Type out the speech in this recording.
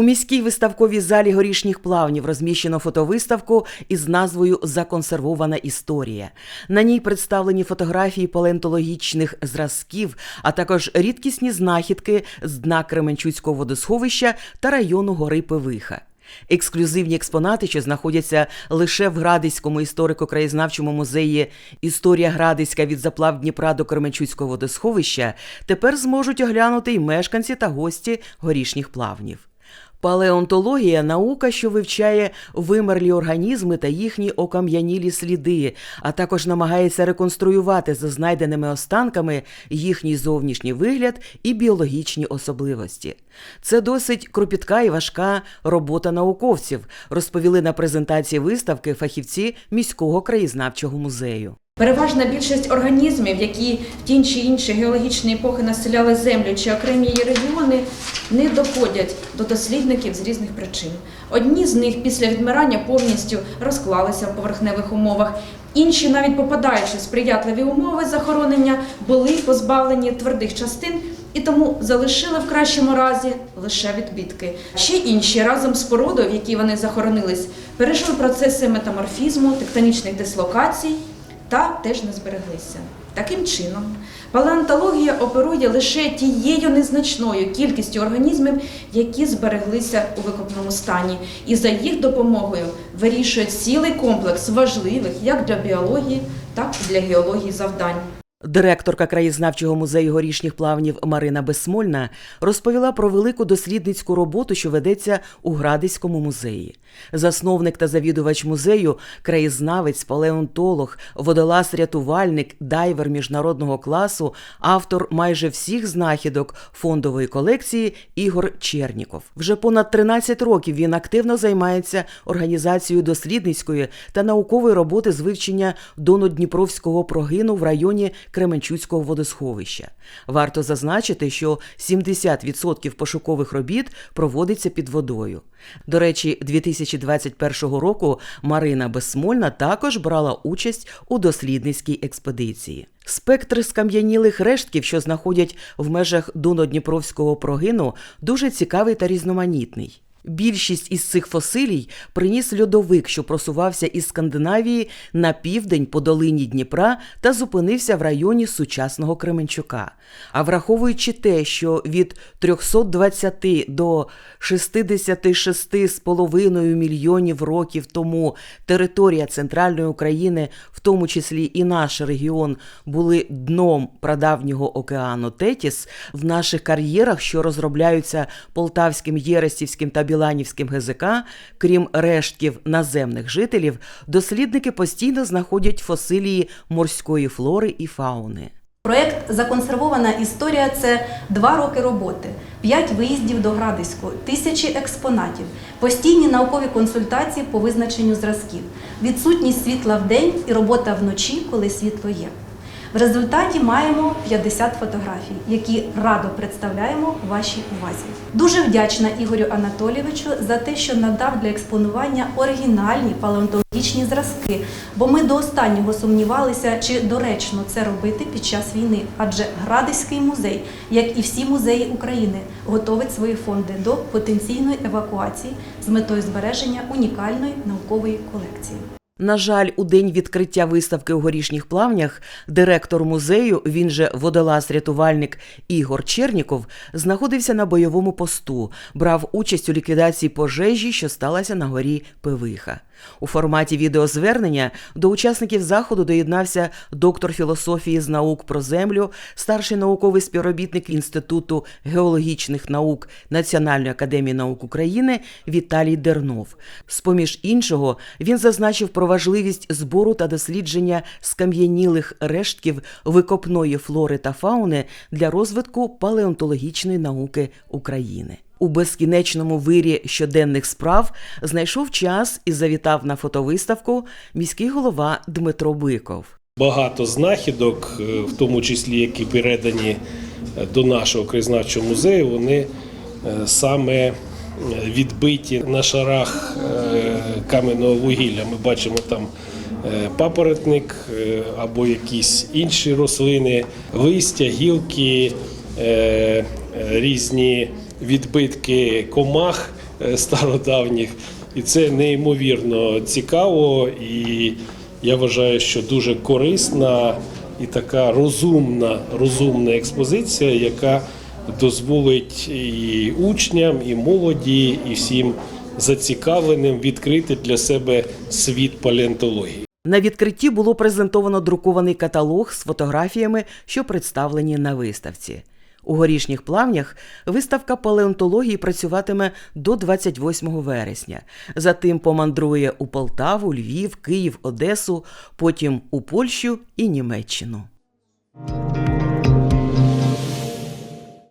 У міській виставковій залі горішніх плавнів розміщено фотовиставку із назвою Законсервована історія. На ній представлені фотографії палеонтологічних зразків, а також рідкісні знахідки з дна Кременчуцького водосховища та району гори Пивиха. Ексклюзивні експонати, що знаходяться лише в Градиському історико-краєзнавчому музеї Історія Градиська від заплав Дніпра до Кременчуцького водосховища, тепер зможуть оглянути й мешканці та гості горішніх плавнів. Палеонтологія наука, що вивчає вимерлі організми та їхні окам'янілі сліди, а також намагається реконструювати за знайденими останками їхній зовнішній вигляд і біологічні особливості. Це досить кропітка і важка робота науковців, розповіли на презентації виставки фахівці міського краєзнавчого музею. Переважна більшість організмів, які ті чи інші геологічні епохи населяли землю чи окремі її регіони, не доходять до дослідників з різних причин. Одні з них після відмирання повністю розклалися в поверхневих умовах, інші, навіть попадаючи в сприятливі умови захоронення, були позбавлені твердих частин і тому залишили в кращому разі лише відбитки. Ще інші разом з породою, в якій вони захоронились, перейшли процеси метаморфізму, тектонічних дислокацій та теж не збереглися. Таким чином, палеонтологія оперує лише тією незначною кількістю організмів, які збереглися у викопному стані, і за їх допомогою вирішує цілий комплекс важливих як для біології, так і для геології завдань. Директорка краєзнавчого музею горішніх плавнів Марина Безсмольна розповіла про велику дослідницьку роботу, що ведеться у Градиському музеї. Засновник та завідувач музею, краєзнавець, палеонтолог, водолаз-рятувальник, дайвер міжнародного класу, автор майже всіх знахідок фондової колекції Ігор Черніков. Вже понад 13 років він активно займається організацією дослідницької та наукової роботи з вивчення донодніпровського прогину в районі Кременчуцького водосховища. Варто зазначити, що 70% пошукових робіт проводиться під водою. До речі, 2021 року Марина Безсмольна також брала участь у дослідницькій експедиції. Спектр скам'янілих рештків, що знаходять в межах Донодніпровського прогину, дуже цікавий та різноманітний. Більшість із цих фосилій приніс льодовик, що просувався із Скандинавії на південь по долині Дніпра та зупинився в районі сучасного Кременчука. А враховуючи те, що від 320 до 66,5 мільйонів років тому територія центральної України, в тому числі і наш регіон, були дном прадавнього океану Тетіс, в наших кар'єрах, що розробляються Полтавським, Єрестівським та Біланівським ГЗК, крім рештків наземних жителів, дослідники постійно знаходять фосилії морської флори і фауни. Проєкт Законсервована історія це два роки роботи, п'ять виїздів до Градиську, тисячі експонатів, постійні наукові консультації по визначенню зразків, відсутність світла в день і робота вночі, коли світло є. В результаті маємо 50 фотографій, які радо представляємо вашій увазі. Дуже вдячна Ігорю Анатолійовичу за те, що надав для експонування оригінальні палеонтологічні зразки, бо ми до останнього сумнівалися, чи доречно це робити під час війни, адже Градиський музей, як і всі музеї України, готовить свої фонди до потенційної евакуації з метою збереження унікальної наукової колекції. На жаль, у день відкриття виставки у горішніх плавнях директор музею, він же водолаз-рятувальник Ігор Черніков, знаходився на бойовому посту, брав участь у ліквідації пожежі, що сталася на горі Пивиха. У форматі відеозвернення до учасників заходу доєднався доктор філософії з наук про землю, старший науковий співробітник Інституту геологічних наук Національної академії наук України Віталій Дернов. З-поміж іншого, він зазначив про важливість збору та дослідження скам'янілих рештків викопної флори та фауни для розвитку палеонтологічної науки України. У безкінечному вирі щоденних справ знайшов час і завітав на фотовиставку міський голова Дмитро Биков. Багато знахідок, е, в тому числі які передані до нашого краєзнавчого музею, вони е, саме відбиті на шарах е, кам'яного вугілля. Ми бачимо там е, папоротник е, або якісь інші рослини, листя, гілки, різні відбитки комах. стародавніх. І це неймовірно цікаво. І я вважаю, що дуже корисна і така розумна, розумна експозиція, яка дозволить і учням, і молоді, і всім зацікавленим відкрити для себе світ палеонтології. На відкритті було презентовано друкований каталог з фотографіями, що представлені на виставці. У горішніх плавнях виставка палеонтології працюватиме до 28 вересня. Затим помандрує у Полтаву, Львів, Київ, Одесу, потім у Польщу і Німеччину.